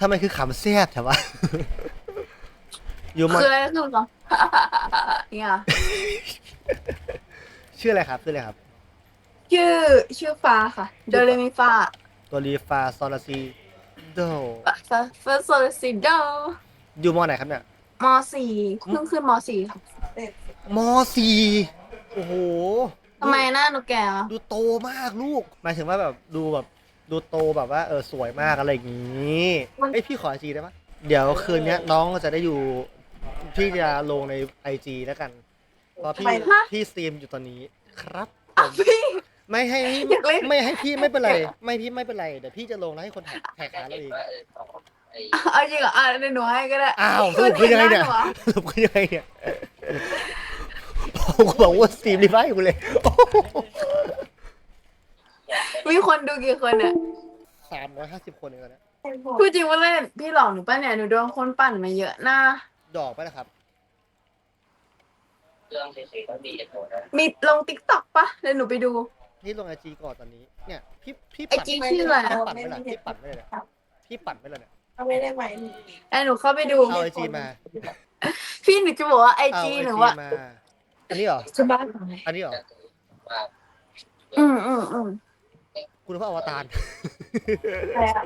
ทำไมคือขำแซ่บแถวะอยู่มอคืออะไรคือเหรอเนี่ยชื่ออะไรครับชื่ออะไรครับ ชื่อชื่อฟ้าค่ะ โดเรมิฟ้าตัวรีฟาซอลาซีโดฟาฟาโซลซิโดอยู่มอไหนครับเนี่ยมสี่เพิ่งขึ้นมสี่ค่ะมสี่โอ้โหทำไมหน้าหนูแก่อะดูโตมากลูกหมายถึงว่าแบบดูแบบ ดูโตแบบว่าเออสวยมากอะไรอย่างนี้ไอยพี่ขอไอจีได้ปะเดี๋ยวคืนเนี้ยน้องก็จะได้อยู่พี่จะลงในไอจีแล้วกันเพราะพี่พี่สตรีมอยู่ตอนนี้ครับผอะมพี่ ไม่ให้อยากเล่น ไม่ให้พี่ไม่เป็นไร ไม่พี่ไม่เป็นไรเดี๋ยวพี่จะลงแล้วให้คนแท็กแท็กหาเราเอง เอาจริงเหรออะเดี๋ยวหนูให้ก็ได้อ้าวสรุปคือยังไงเนี่ย หหรอสรุปคือยังไงเนี่ยผมก็บอกว่าสตรีมดีไฟกูเลยโอ้โห มีคนดูกี่คนเนี่ยสามร้อยห้าสิบคนเองแล้วนะพูดจริงว่าเล่นพี่หลอกหนูป่ะเนี่ยหนูโดนคนปั่นมาเยอะนะดอกไปนะครับ เรื่องเฉยๆก็มีเหตุผลนะมีลงติ๊กต็อกปะเดี๋ยวหนูไปดู นี่ลงไอจีก่อนตอนนี้ เนี่ย พี่พี่ไอจีชื่ออะไรพี่อะปั่นไม่ละพี่ปั่นไม่เลยเนี่ยพี่ปั่นไม่เลยเนี่ยเอาไม่ได้ไหมไอ้หนูเข้าไปดู เอาไอจีมาพี่หนูจะบอกว่าไอเอาจีไอหนูจีว่า มาอันนี้เหรอ จะบ้านของอันนี้เหรอ ว่าอืมอืมอืม คุณพ่ออวตารใครอะ